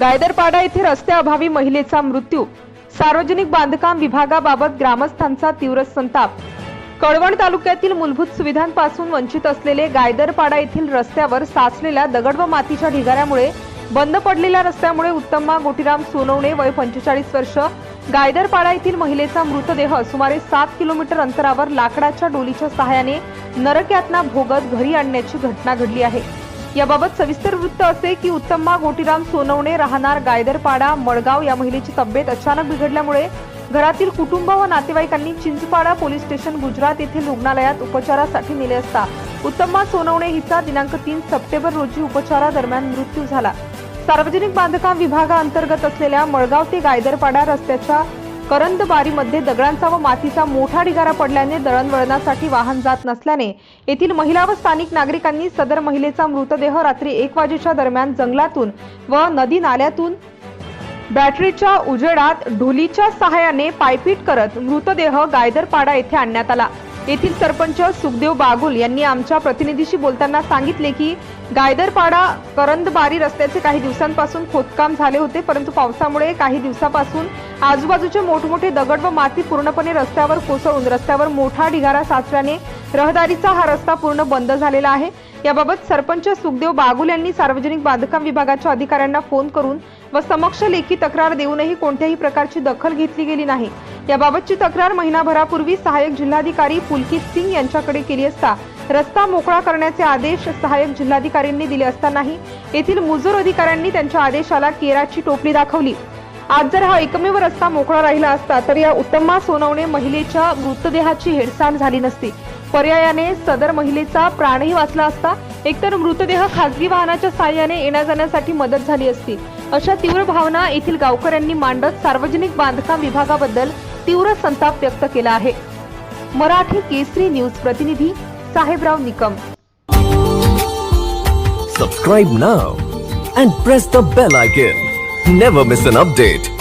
गायदरपाडा येथे रस्त्याअभावी महिलेचा मृत्यू. सार्वजनिक बांधकाम विभागाबाबत ग्रामस्थांचा तीव्र संताप. कळवण तालुक्यातील मूलभूत सुविधांपासून वंचित असलेले गायदरपाडा येथील रस्त्यावर साचलेल्या दगड व मातीच्या ढिगाऱ्यामुळे बंद पडलेल्या रस्त्यामुळे उत्तम्मा गोटीराम सोनवणे वय पंचेचाळीस वर्ष गायदरपाडा येथील महिलेचा मृतदेह सुमारे सात किलोमीटर अंतरावर लाकडाच्या डोलीच्या सहाय्याने नरकयातना भोगत घरी आणण्याची घटना घडली आहे. याबाबत सविस्तर वृत्त असे की उत्तम्मा गोटीराम सोनवणे राहणार गायदरपाडा मडगाव या महिलेची तब्येत अचानक बिघडल्यामुळे घरातील कुटुंब व नातेवाईकांनी चिंचपाडा पोलीस स्टेशन गुजरात येथील रुग्णालयात उपचारासाठी नेले असता. उत्तम्मा सोनवणे हिचा दिनांक तीन सप्टेंबर रोजी उपचारादरम्यान मृत्यू झाला. सार्वजनिक बांधकाम विभागाअंतर्गत असलेल्या मळगाव ते गायदरपाडा रस्त्याच्या करंदबारीमध्ये दगडांचा व मातीचा मोठा ढिगारा पडल्याने दळणवळणासाठी वाहन जात नसल्याने येथील महिला व स्थानिक नागरिकांनी सदर महिलेचा मृतदेह रात्री एक वाजेच्या दरम्यान जंगलातून व नदी नाल्यातून बॅटरीच्या उजेडात ढोलीच्या सहाय्याने पायपीट करत मृतदेह गायदरपाडा येथे आणण्यात आला. येथील सरपंच सुखदेव बागुल यांनी आमच्या प्रतिनिधीशी बोलताना सांगितले की गायदरपाडा करंदबारी रस्त्याचे काही दिवसांपासून खोदकाम झाले होते परंतु पावसामुळे काही दिवसापासून आजूबाजूचे मोठमोठे दगड व माती पूर्णपणे रस्त्यावर कोसळून रस्त्यावर मोठा ढिगारा साचल्याने रहदारीचा हा रस्ता पूर्ण बंद झालेला आहे. याबाबत सरपंच सुखदेव बागुल यांनी सार्वजनिक बांधकाम विभागाच्या अधिकाऱ्यांना फोन करून व समक्ष लेखी तक्रार देऊनही कोणत्याही प्रकारची दखल घेतली गेली नाही. याबाबतची तक्रार महिनाभरापूर्वी सहाय्यक जिल्हाधिकारी पुलकित सिंग यांच्याकडे केली असता रस्ता मोकळा करण्याचे आदेश सहाय्यक जिल्हाधिकाऱ्यांनी दिले असतानाही येथील मुजोर अधिकाऱ्यांनी त्यांच्या आदेशाला केराची टोपली दाखवली. आज जर हा एकमेव रस्ता मोकळा राहिला असता तर या उत्तमा सोनवणे महिलेच्या मृतदेहाची हेळसांड झाली नसती. पर्यायाने सदर महिलेचा प्राणही वाचला असता एकतर मृतदेह खासगी वाहनाच्या साहाय्याने येण्या जाण्यासाठी मदत झाली असती. अशा तीव्र भावना येथील गावकऱ्यांनी मांडत सार्वजनिक बांधकाम विभागाबद्दल तीव्र संताप व्यक्त केला आहे. मराठी केसरी न्यूज प्रतिनिधी Sahebrao Nikam. Subscribe now and press the bell icon never miss an update